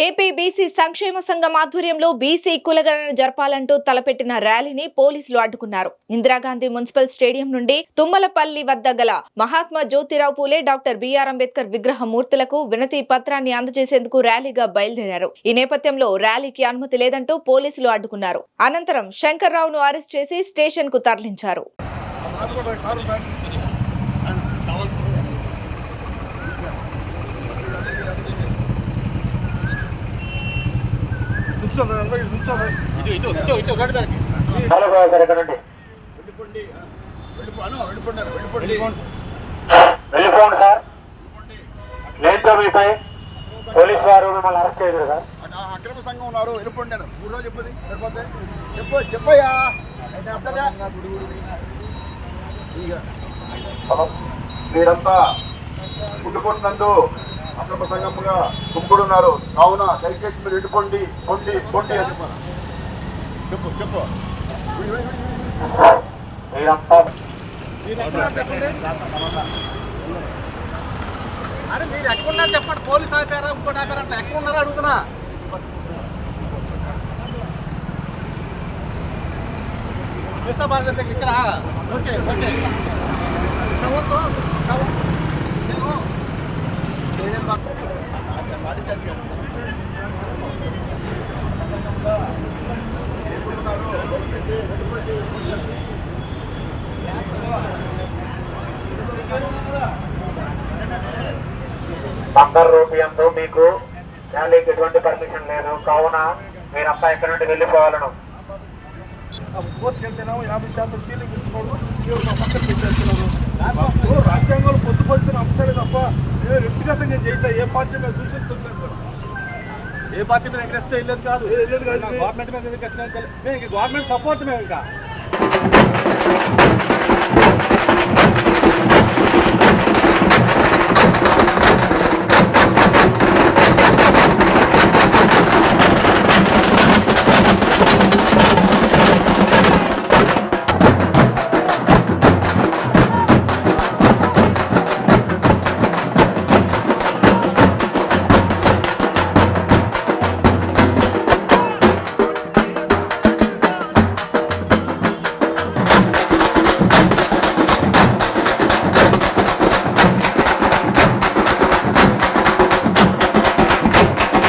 AP BC సంక్షేమ సంఘం ఆధ్వర్యంలో బీసీ కులగణన జరపాలంటూ తలపెట్టిన ర్యాలీని పోలీసులు అడ్డుకున్నారు. ఇందిరాగాంధీ మున్సిపల్ స్టేడియం నుండి తుమ్మలపల్లి వద్ద గల మహాత్మా జ్యోతిరావు పూలే డాక్టర్ బిఆర్ అంబేద్కర్ విగ్రహ మూర్తులకు వినతి పత్రాన్ని అందజేసేందుకు ర్యాలీగా బయలుదేరారు. ఈ నేపథ్యంలో ర్యాలీకి అనుమతి లేదంటూ పోలీసులు అడ్డుకున్నారు. అనంతరం శంకర్రావును అరెస్ట్ చేసి స్టేషన్కు తరలించారు నాలుగు సార్ ఇక్కడ నుండి వెళ్ళిపోండి వెళ్ళిపోను వెళ్ళిపోండి వెళ్ళిపోండి. వెళ్ళిపోండి. సార్. లేనితో మీపై పోలీస్ వారు మిమ్మల్ని అరెస్ట్ చేయరు సార్. అక్రమ సంఘం ఉన్నారు వెళ్ళిపోండి నేను ఊళ్ళో చెప్పుది వెళ్ళిపోతే చెప్పు చెప్పయ్యా. మీరంతా పుట్టుకుంటున్నందు అక్రమ సంఘముగా గుంపుడున్నారు కావున దయచేసి మీరు వెళ్ళిపోండి పొండి పొండి అని. చెప్పు చెప్పు. అరే మీరు ఎక్కడున్నారు చెప్పండి? పోలీస్ ఆపారా ఇంకోటి ఆపారా అంటే ఎక్కడున్నారో అడుగుతున్నా. మిస్టర్ భారత్ దగ్గర ఇక్కడ ఓకే ఓకే చదవద్దు, చదవ- నేను నేనేం రూపీయంతో బంగారు మీకు ర్యాలీకి ఎటువంటి పర్మిషన్ లేదు. కావున మీరంతా ఇక్కడ నుండి వెళ్ళిపోవాలను. కోర్టుకి వెళ్తేనేమో యాభై శాతం సీలింగ్ ఇచ్చుకోవడం మీరు పక్కన పెట్టేస్తున్నారు పార్టీ మీద దూషించట్లేదు ఏ పార్టీ మీద ఇంట్రెస్ట్ వెళ్ళేది కాదు. గవర్నమెంట్ మీద ఇంట్రెస్ట్ గవర్నమెంట్ సపోర్ట్ మేము ఇంకా